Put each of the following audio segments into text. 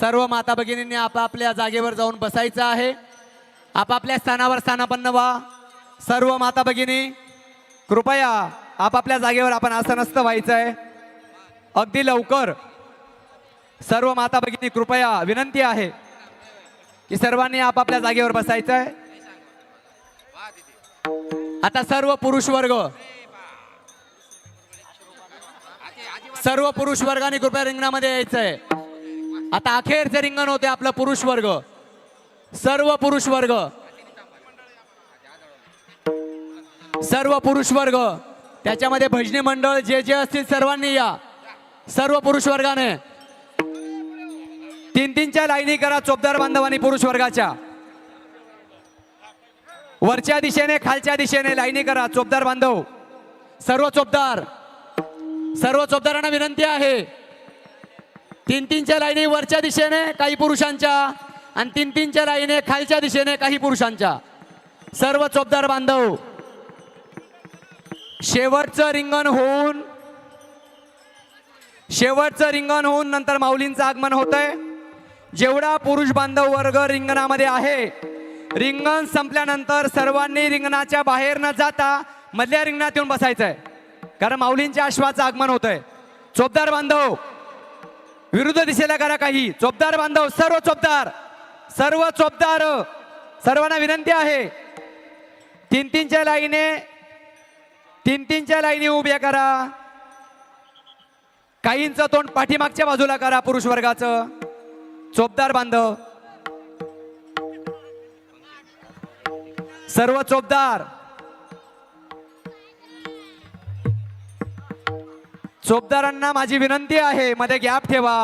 सर्व माता भगिनींनी आपापल्या जागेवर जाऊन बसायचं आहे. आपापल्या स्थानावर स्थानापन्न व्हा. सर्व माता भगिनी कृपया आपापल्या जागेवर आपण आसनस्थ व्हायचं आहे अगदी लवकर. सर्व माता भगिनी कृपया विनंती आहे की सर्वांनी आपापल्या जागेवर बसायचं आहे आता सर्व पुरुष वर्ग. सर्व पुरुष वर्गाने कृपया रिंगणामध्ये यायचं आहे आता अखेरचे रिंगण होते आपलं पुरुष वर्ग. सर्व पुरुष वर्ग. सर्व पुरुष वर्ग. त्याच्यामध्ये भजनी मंडळ जे जे असतील सर्वांनी या. सर्व पुरुष वर्गाने. तीन तीनच्या लाईनी करा चोपदार बांधवांनी पुरुष वर्गाच्या. वरच्या दिशेने खालच्या दिशेने लाईनी करा चोपदार बांधव. सर्व चोपदार. सर्व चोपदारांना विनंती आहे. तीन तीनच्या लाईनी वरच्या दिशेने काही पुरुषांच्या आणि तीन तीनच्या लाईने खालच्या दिशेने काही पुरुषांच्या. सर्व चोपदार बांधव शेवटचं रिंगण होऊन शेवटचं रिंगण होऊन नंतर माऊलींचं आगमन होतंय. जेवढा पुरुष बांधव वर्ग रिंगणामध्ये आहे रिंगण संपल्यानंतर सर्वांनी रिंगणाच्या बाहेर न जाता मधल्या रिंगणात येऊन बसायचंय. कारण माऊलींच्या अश्वाचं आगमन होतंय. चोपदार बांधव विरुद्ध दिशेला करा काही. चोपदार बांधव सर्व चोपदार. सर्व चोपदार. सर्वांना विनंती आहे. तीन तीनच्या लाईने तीन तीनच्या लाईनी उभ्या करा. काहींचं तोंड पाठीमागच्या बाजूला करा पुरुष वर्गाचं. चोपदार बांधव. सर्व चोपदार. चोपदारांना माझी विनंती आहे मध्ये गॅप ठेवा.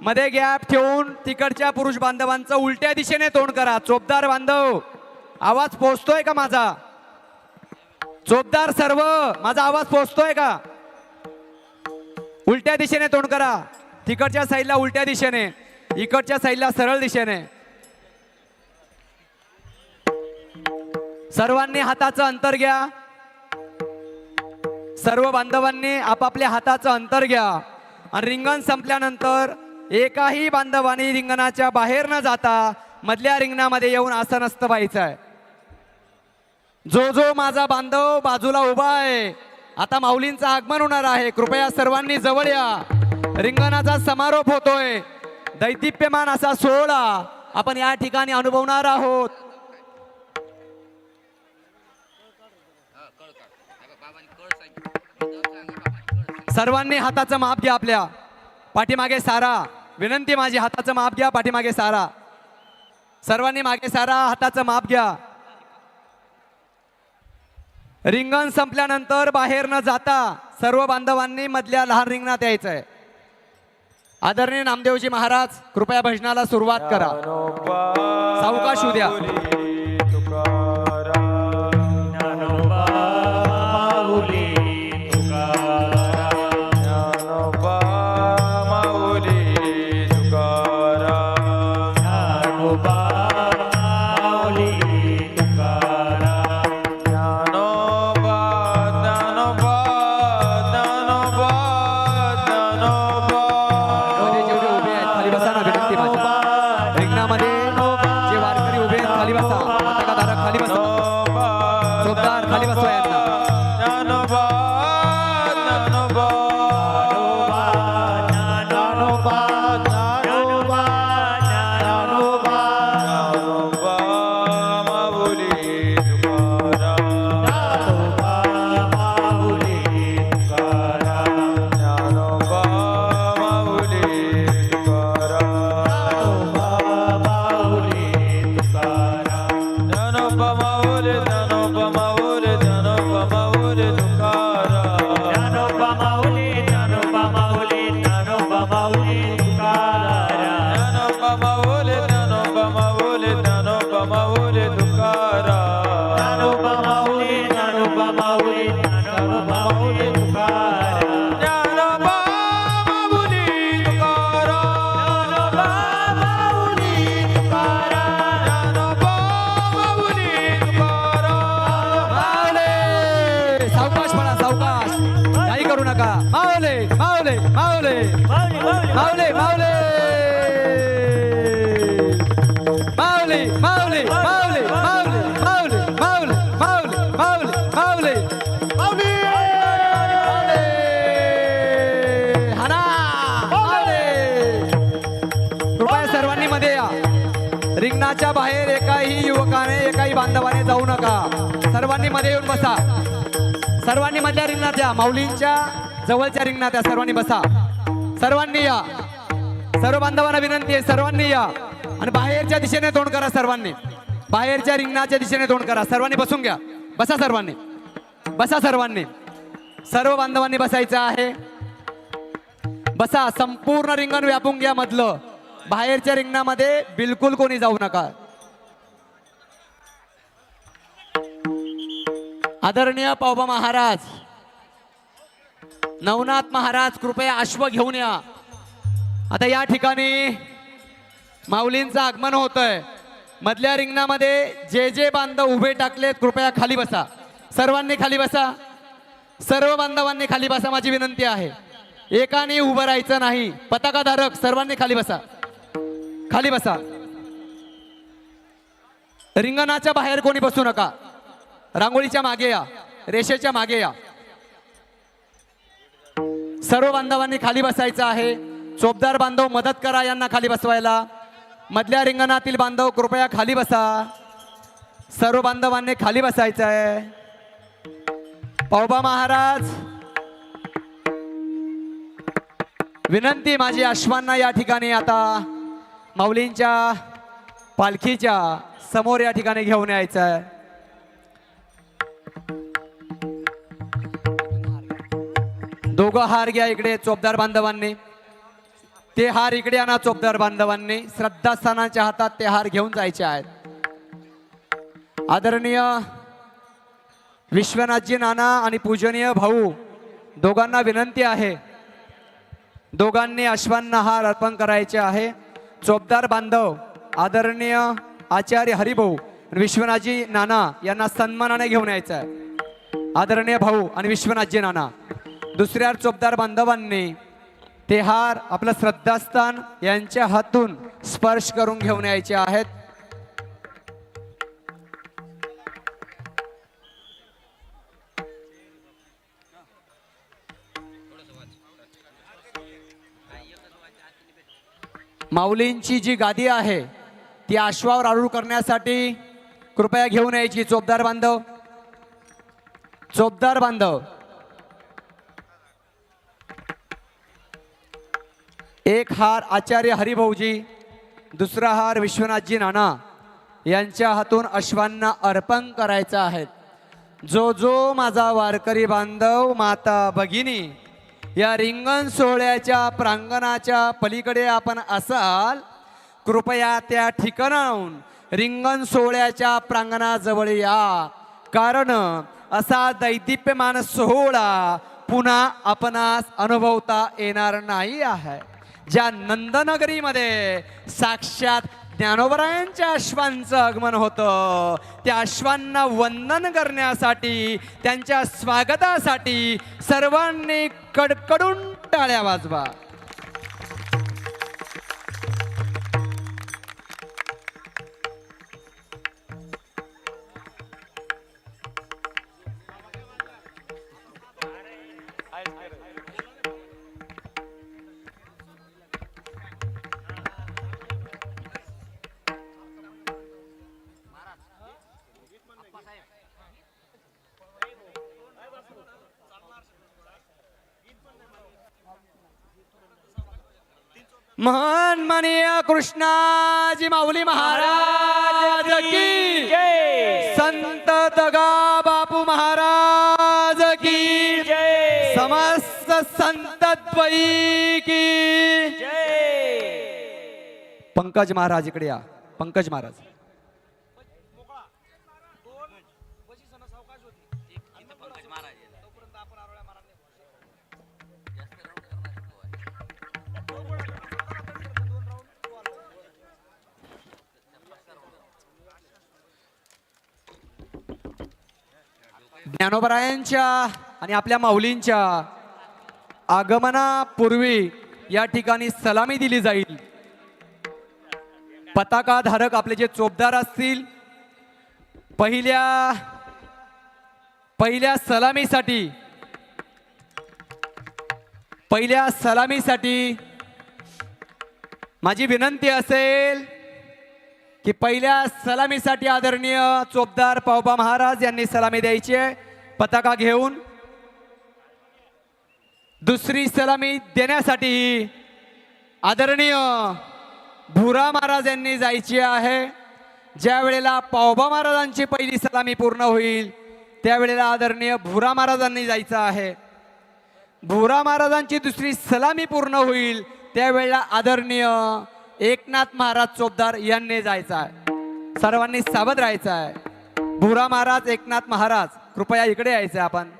मध्ये गॅप ठेवून तिकडच्या पुरुष बांधवांचं उलट्या दिशेने तोंड करा. चोपदार बांधव आवाज पोचतोय का माझा? चोपदार सर्व माझा आवाज पोचतोय का? उलट्या दिशेने तोंड करा. तिकडच्या साईडला उलट्या दिशेने इकडच्या साईडला सरळ दिशेने. सर्वांनी हाताचं अंतर घ्या. सर्व बांधवांनी आपापल्या हाताचं अंतर घ्या. आणि रिंगण संपल्यानंतर एकाही बांधवानी रिंगणाच्या बाहेर न जाता मधल्या रिंगणामध्ये येऊन आसनस्थ व्हायचं आहे जो जो माझा बांधव बाजूला उभा आहे आता माऊलींचं आगमन होणार आहे. कृपया सर्वांनी जवळ या. रिंगणाचा समारोप होतोय. दैदिप्यमान असा सोहळा आपण या ठिकाणी अनुभवणार आहोत. सर्वांनी हाताचं माप घ्या आपल्या. पाठीमागे सारा. विनंती माझी हाताचं माप घ्या पाठीमागे सारा. सर्वांनी मागे सारा हाताचं माप घ्या. रिंगण संपल्यानंतर बाहेर न जाता सर्व बांधवांनी मधल्या लहान रिंगणात यायचं आहे आदरणीय नामदेवजी महाराज कृपया भजनाला सुरुवात करा. सावकाश होऊ घराच्या बाहेर एकाही युवकाने एकाही बांधवाने जाऊ नका. सर्वांनी मध्ये येऊन बसा. सर्वांनी मधल्या रिंगणात या. माऊलींच्या जवळच्या रिंगणात या. सर्वांनी बसा. सर्वांनी या. सर्व बांधवांना विनंती आहे सर्वांनी या. आणि बाहेरच्या दिशेने तोंड करा सर्वांनी. बाहेरच्या रिंगणाच्या दिशेने तोंड करा. सर्वांनी बसून घ्या. बसा सर्वांनी. बसा सर्वांनी. सर्व बांधवांनी बसायचं आहे. बसा संपूर्ण रिंगण व्यापून घ्या मधलं. बाहेरच्या रिंगणामध्ये बिलकुल कोणी जाऊ नका. आदरणीय पावबा महाराज नवनाथ महाराज कृपया अश्व घेऊन या. आता या ठिकाणी माऊलींचं आगमन होत आहे मधल्या रिंगणामध्ये जे जे बांधव उभे टाकलेत कृपया खाली बसा. सर्वांनी खाली बसा. सर्व बांधवांनी खाली बसा माझी विनंती आहे. एकाने उभं राहायचं नाही. पताकाधारक सर्वांनी खाली बसा. खाली बसा. रिंगणाच्या बाहेर कोणी बसू नका. रांगोळीच्या मागे या. रेषेच्या मागे या. सर्व बांधवांनी खाली बसायचं आहे. चोपदार बांधव मदत करा यांना खाली बसवायला. मधल्या रिंगणातील बांधव कृपया खाली बसा. सर्व बांधवांनी खाली बसायचं आहे. पावबा महाराज. विनंती माझी अश्वांना या ठिकाणी आता. माऊलींच्या पालखीच्या समोर या ठिकाणी घेऊन यायचं आहे दोघं हार घ्या इकडे चोपदार बांधवांनी. ते हार इकडे आणा चोपदार बांधवांनी. श्रद्धास्थानाच्या हातात ते हार घेऊन जायचे आहेत. आदरणीय विश्वनाथजी नाना आणि पूजनीय भाऊ दोघांना विनंती आहे. दोघांनी अश्वांना हार अर्पण करायचे आहे. चोपदार बांधव आदरणीय आचार्य हरिभाऊ आणि विश्वनाथजी नाना यांना सन्मानाने घेऊन यायचं आहे. आदरणीय भाऊ आणि विश्वनाथजी नाना दुसऱ्या चोपदार बांधवांनी ते हार आपलं श्रद्धास्थान यांच्या हातून स्पर्श करून घेऊन यायचे आहेत. माऊलींची जी गादी आहे ती अश्वावर आरूढ करण्यासाठी कृपया घेऊन यायची चोपदार बांधव. चोपदार बांधव. एक हार आचार्य हरिभाऊजी दुसरा हार विश्वनाथजी नाना यांच्या हातून अश्वांना अर्पण करायचा आहे. जो जो माझा वारकरी बांधव माता भगिनी या रिंगण सोहळ्याच्या प्रांगणाच्या पलीकडे आपण असाल कृपया त्या ठिकाणाहून रिंगण सोहळ्याच्या प्रांगणाजवळ या. कारण असा दैदिप्यमान सोहळा पुन्हा आपणास अनुभवता येणार नाही आहे. ज्या नंदनगरीमध्ये साक्षात ज्ञानोबरायांच्या अश्वांचं आगमन होतं त्या अश्वांना वंदन करण्यासाठी त्यांच्या स्वागतासाठी सर्वांनी कडकडून टाळ्या वाजवा. महान माननीय कृष्णाजी माऊली महाराज की संत दगा बापू महाराज की समस्त संत की पंकज महाराज इकडे या. पंकज महाराज. ज्ञानोबरायांच्या आणि आपल्या माऊलींच्या आगमनापूर्वी या ठिकाणी सलामी दिली जाईल. पताका धारक आपले जे चोपदार असतील पहिल्या पहिल्या सलामीसाठी पहिल्या सलामीसाठी माझी विनंती असेल की पहिल्या सलामीसाठी आदरणीय चोपदार पावबा महाराज यांनी सलामी द्यायची आहे. पताका घेऊन. दुसरी सलामी देण्यासाठी आदरणीय भुरा महाराज यांनी जायची आहे. ज्या वेळेला पावबा महाराजांची पहिली सलामी पूर्ण होईल त्यावेळेला आदरणीय भुरा महाराजांनी जायचं आहे. भुरा महाराजांची दुसरी सलामी पूर्ण होईल त्यावेळेला आदरणीय एकनाथ महाराज चोपदार यांनी जायचं आहे सर्वांनी सावध राहायचं आहे भुरा महाराज एकनाथ महाराज कृपया इकडे यायचं आहे आपण.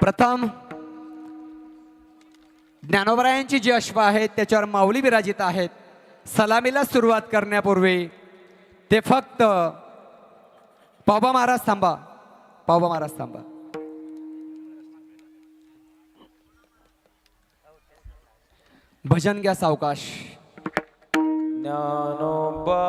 प्रथम ज्ञानोबरायांची जी अश्व आहेत त्याच्यावर माऊली विराजित आहेत. सलामीला सुरुवात करण्यापूर्वी ते फक्त पावबा महाराज थांबा. पावबा महाराज थांबा. भजन घ्या सावकाश. ज्ञानोबा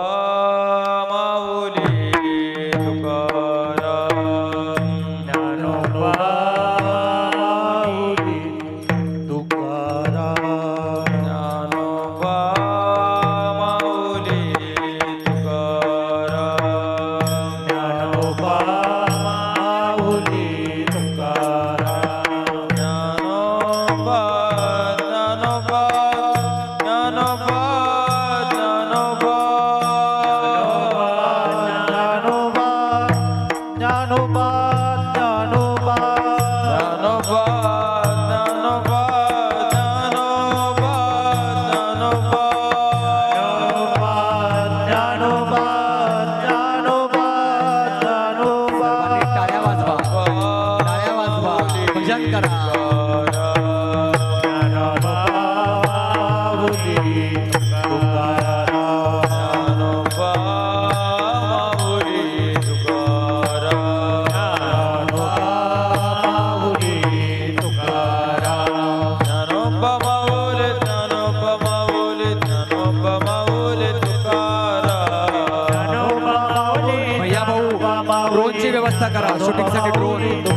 करा. शूटिंगसाठी ड्रोन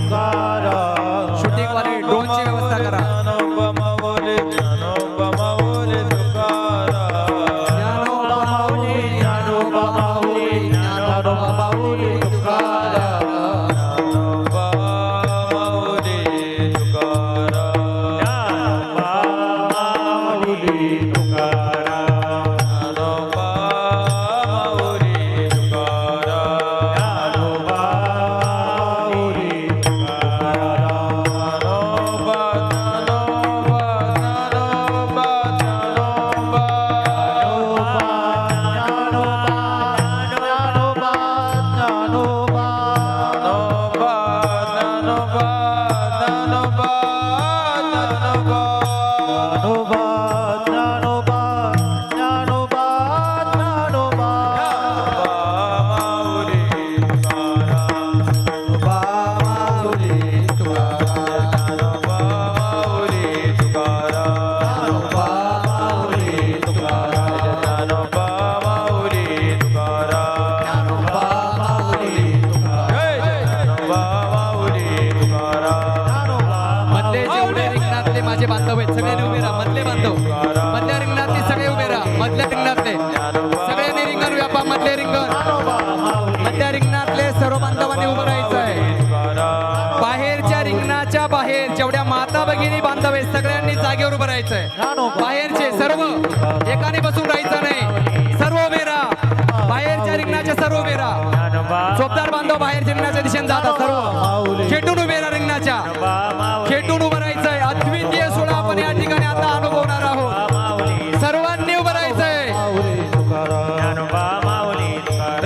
राहायचंय बाहेरचे सर्व एकाने बसून राहायचं नाही. सर्व बेरा बाहेरच्या रिंगणाचे सर्व बेरा चोपदार बांधव बाहेरच्या रिंगणाच्या दिशेने जातात सर्व. खेटून उभे रिंगणाच्या. खेटून उभं राहायचंय. अद्वितीय सोळा आपण या ठिकाणी आता अनुभवणार आहोत. सर्वांनी उभं राहायचंय.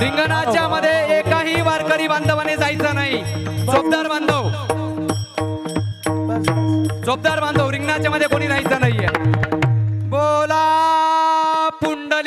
रिंगणाच्या मध्ये एकाही वारकरी बांधवाने जायचं नाही. चोपदार बांधव. चोपदार बांधव.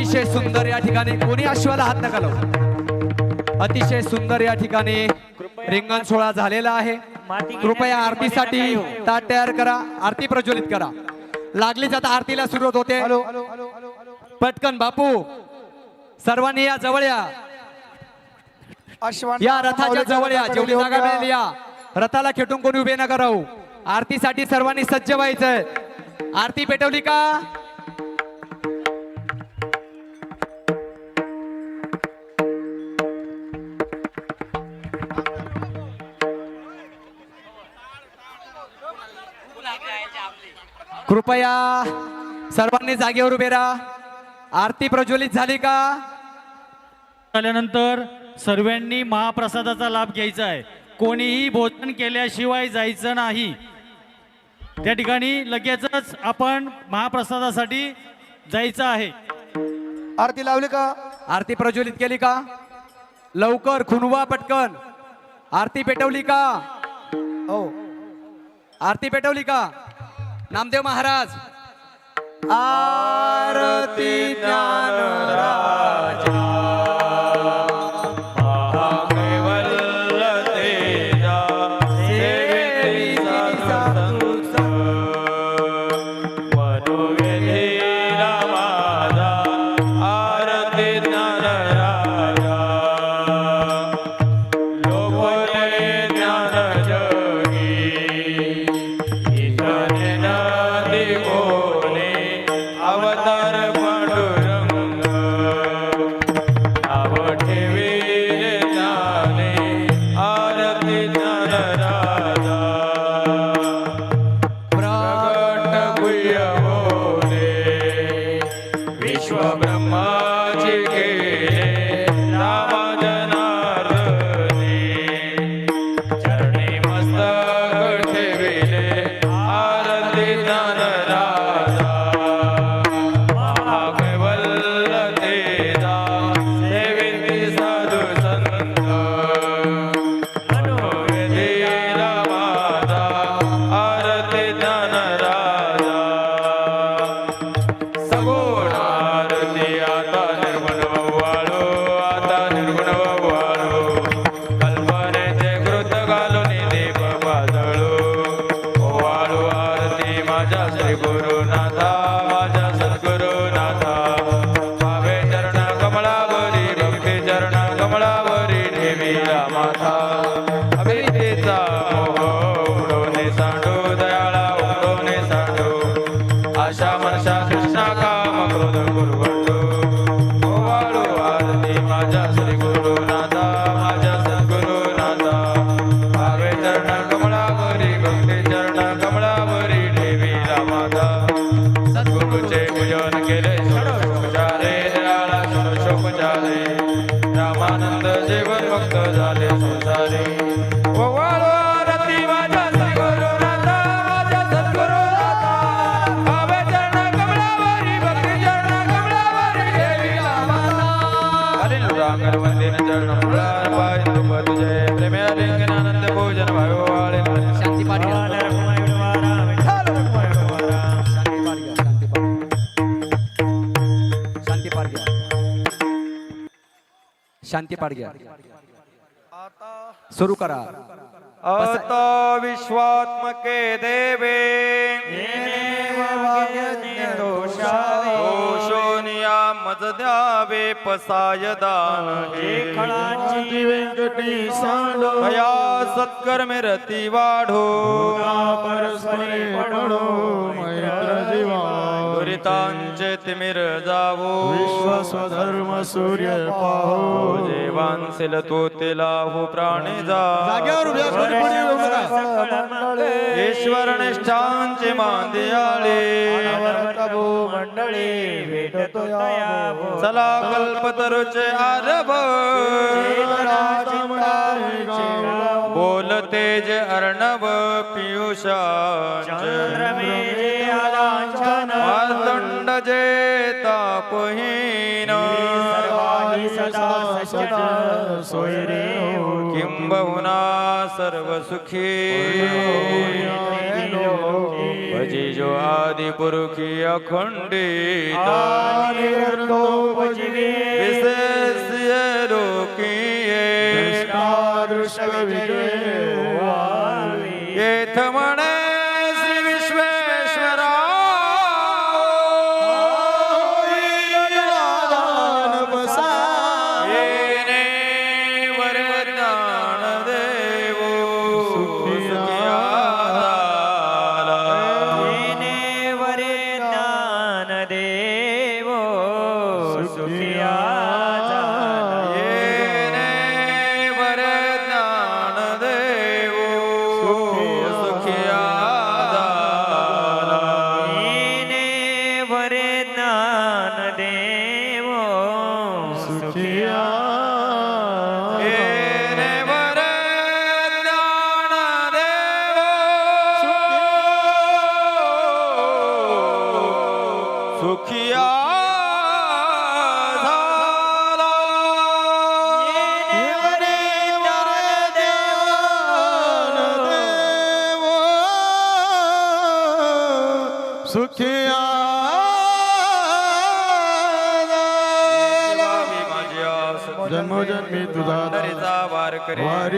अतिशय सुंदर या ठिकाणी कोणी अश्वाला हात नका लावू. अतिशय सुंदर या ठिकाणी रिंगण सोहळा झालेला आहे. कृपया आरतीसाठी ताट तयार करा. आरती प्रज्वलित करा. लागलीच आता आरतीला सुरुवात होते. पटकन बापू सर्वांनी या जवळ या. या रथाच्या जवळ या. जेवढी जागा मिळेल या. रथाला खेटून कोणी उभे नका राहू. आरतीसाठी सर्वांनी सज्ज व्हायचंय. आरती पेटवली का? कृपया सर्वांनी जागेवर उभे राहा. आरती प्रज्वलित झाली का? झाल्यानंतर सर्वांनी महाप्रसादाचा लाभ घ्यायचा आहे. कोणीही भोजन केल्याशिवाय जायचं नाही. त्या ठिकाणी लगेचच आपण महाप्रसादासाठी जायचं आहे. आरती लावली का? आरती प्रज्वलित केली का? लवकर खुनवा पटकन. आरती पेटवली का? हो. आरती पेटवली का? नामदेव महाराज. आरती ज्ञान राजा शांती पाठ घ्या सुरू करा। अत विश्वात्मके देवे। दोषोनिया मज द्यावे पसाय दान खळांची भया सत्कर्मे रती वाढो। परस्परे चितांचे तिमिर जावो विश्व स्वधर्म सूर्य पाहो जेवांसेल तो तिला हो प्राणी जा जागेवर उभ्या कोणी कोणी येऊ नका. ईश्वर निष्ठांचे मांदियाळे मंडळी भेटतो. चला कल्पतरुचे आरभ। बोलते जे अर्णव पियुषांचे मार्तंड जे तापहीन किंबहुना सर्व सुखी भजी जो आदि पुरुखी अखंडित विशेष लोकीये येथ म्हणे श्री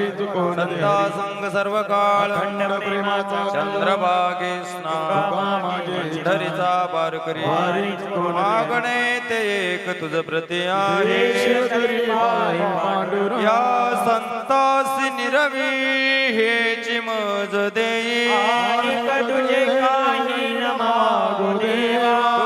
संग सर्व काळ खंड प्रेमाचा चंद्रभागे स्नान। मागे पंढरीचा वार करी। वारी कोण मागणे ते एक तुझ प्रति आहे। या संतासी निरवी हेची मज देई। तुझे काही न मागो देवा।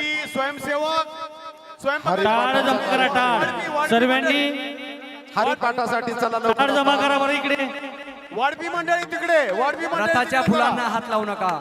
वाढपी स्वयंसेवक स्वयं टाळ जमा करा टाळ. सर्वांनी हरिपाठासाठी चला टाळ जमा करा बरं इकडे. वाढपी मंडळी तिकडे. वाढपी मंडळी रथाच्या तिकडे. फुलांना हात लावू नका.